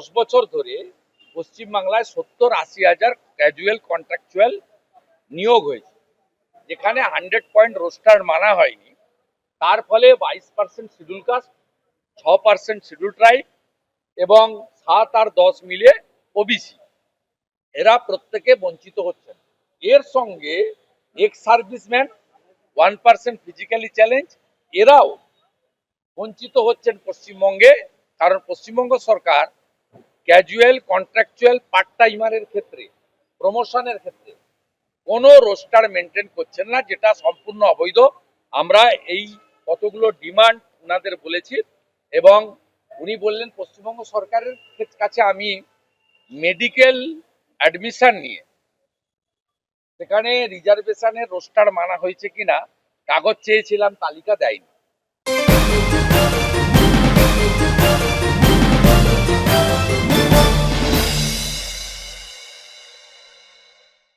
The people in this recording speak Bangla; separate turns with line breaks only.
দশ বছর ধরে পশ্চিমবাংলায় সত্তর আশি হাজার ক্যাজুয়াল কন্ট্রাকচুয়াল নিয়োগ হয়েছে, যেখানে হান্ড্রেড পয়েন্ট রোস্টার মানা হয়নি। তার ফলে বাইশ পার্সেন্ট শিডিউল কাস্ট ছ পার্সেন্ট শিডিউল ট্রাইব এবং সাত আর দশ মিলে ওবিসি এরা প্রত্যেকে বঞ্চিত হচ্ছেন। এর সঙ্গে ex serviceman one percent physically challenge এরাও বঞ্চিত হচ্ছেন পশ্চিমবঙ্গে, কারণ পশ্চিমবঙ্গ সরকার ক্যাজুয়াল কন্ট্রাকচুয়াল পার্ট টাইমারের ক্ষেত্রে প্রমোশনের ক্ষেত্রে কোনো রোস্টার মেনটেন করছেন না, যেটা সম্পূর্ণ অবৈধ। আমরা এই কতগুলো ডিমান্ড ওনাদের বলেছি এবং উনি বললেন, পশ্চিমবঙ্গ সরকারের কাছে আমি মেডিকেল অ্যাডমিশন নিয়ে সেখানে রিজার্ভেশনের রোস্টার মানা হয়েছে কিনা, কাগজ চেয়েছিলাম, তালিকা দেয়নি।